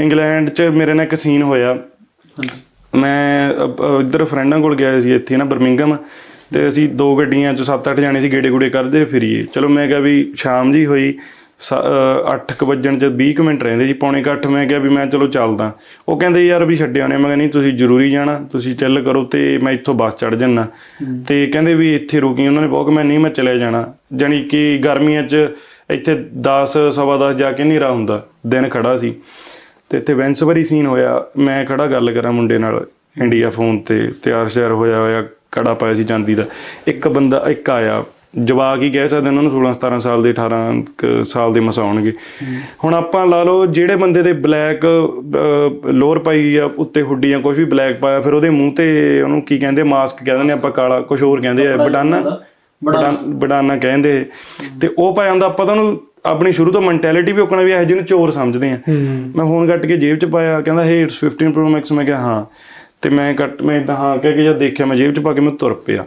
England 'ਚ ਮੇਰੇ ਨਾਲ ਇੱਕ ਸੀਨ ਹੋਇਆ। ਮੈਂ ਅ- ਇੱਧਰ ਫਰੈਂਡਾਂ ਕੋਲ ਗਿਆ ਸੀ ਇੱਥੇ ਨਾ ਬਰਮਿੰਗਮ ਤੇ ਅਸੀਂ ਦੋ ਗੱਡੀਆਂ 'ਚ 7-8 ਜਾਣੇ ਸੀ ਗੇੜੇ ਗੂੜੇ ਕਰਦੇ ਫਿਰੀਏ। ਚਲੋ ਮੈਂ ਕਿਹਾ ਵੀ ਸ਼ਾਮ ਜੀ ਹੋਈ 8:00 ਵਜਣ 'ਚ 20 ਕੁ ਮਿੰਟ ਰਹਿੰਦੇ ਜੀ ਪੌਣੇ ਕੁ ਅੱਠ ਮੈਂ ਕਿਹਾ ਵੀ ਮੈਂ ਚਲੋ ਚੱਲਦਾ। ਉਹ ਕਹਿੰਦੇ ਯਾਰ ਵੀ ਛੱਡਿਆ ਨੇ ਮੈਂ ਕਿਹਾ ਨਹੀਂ ਤੁਸੀਂ ਜ਼ਰੂਰੀ ਜਾਣਾ ਤੁਸੀਂ ਚੱਲ ਕਰੋ ਤੇ ਮੈਂ ਇੱਥੋਂ ਬੱਸ ਚੜ ਜੰਨਾ ਤੇ ਕਹਿੰਦੇ ਵੀ ਇੱਥੇ ਰੁਕੀ ਉਹਨਾਂ ਨੇ ਬਹੁਤ ਕਿ ਮੈਂ ਨਹੀਂ ਮੈਂ ਚਲੇ ਜਾਣਾ। ਜਾਣੀ ਕਿ ਗਰਮੀਆਂ 'ਚ ਇੱਥੇ 10 ਸਵਾ 10 ਜਾ ਕੇ ਹਨੇਰਾ ਹੁੰਦਾ ਦਿਨ ਖੜਾ ਸੀ। ਤੇ ਇੱਥੇ ਵੈਂਸਵਰੀ ਸੀਨ ਹੋਇਆ। ਮੈਂ ਖੜਾ ਗੱਲ ਕਰਾਂ ਮੁੰਡੇ ਨਾਲ ਇੰਡੀਆ ਫੋਨ ਤੇ ਤਿਆਰ ਸ਼ਿਆਰ ਹੋਇਆ ਹੋਇਆ ਕੜਾ ਪਾਇਆ ਸੀ ਚਾਂਦੀ ਦਾ। ਇੱਕ ਬੰਦਾ ਇੱਕ ਆਇਆ। ਜਵਾਕ ਹੀ ਕਹਿ ਸਕਦੇ ਉਹਨਾਂ ਨੂੰ 16 17 ਸਾਲ ਦੇ 18 ਕੁ ਸਾਲ ਦੇ ਮਸਾਉਣਗੇ ਹੁਣ ਆਪਾਂ ਲਾ ਲਓ ਜਿਹੜੇ ਬੰਦੇ ਦੇ ਬਲੈਕ ਲੋਅਰ ਪਾਈ ਆ ਉੱਤੇ ਹੁੱਡੀ ਜਾਂ ਕੁਝ ਵੀ ਬਲੈਕ ਪਾਇਆ ਫਿਰ ਉਹਦੇ ਮੂੰਹ ਤੇ ਉਹਨੂੰ ਕੀ ਕਹਿੰਦੇ ਮਾਸਕ ਕਹਿੰਦੇ ਨੇ ਆਪਾਂ ਕਾਲਾ ਕੁਝ ਹੋਰ ਕਹਿੰਦੇ ਆ ਬਟਾਨਾ। ਬਟਾਨਾ ਬਟਾਨਾ ਕਹਿੰਦੇ। ਤੇ ਉਹ ਪਾਇਆ ਹੁੰਦਾ ਆਪਾਂ ਤਾਂ ਉਹਨੂੰ ਆਪਣੀ ਸ਼ੁਰੂ ਤੋਂ ਮੈਂਟੈਲਿਟੀ ਵੀ ਉਹਕਣਾ ਵੀ ਇਹ ਜਿਹਨੂੰ ਚੋਰ ਸਮਝਦੇ ਆ। ਮੈਂ ਫੋਨ ਕੱਟ ਕੇ ਜੇਬ 'ਚ ਪਾਇਆ ਕਹਿੰਦਾ ਹੇ ਇਟਸ 15 ਪ੍ਰੋ ਮੈਕਸ ਮੈਂ ਕਿਹਾ ਹਾਂ। ਤੇ ਮੈਂ ਕੱਟ ਮੈਂ ਇਦਾਂ ਹਾਂ ਕਹਿ ਕੇ ਜਦ ਦੇਖਿਆ ਮੈਂ ਜੇਬ 'ਚ ਪਾ ਕੇ ਮੈਂ ਤੁਰ ਪਿਆ।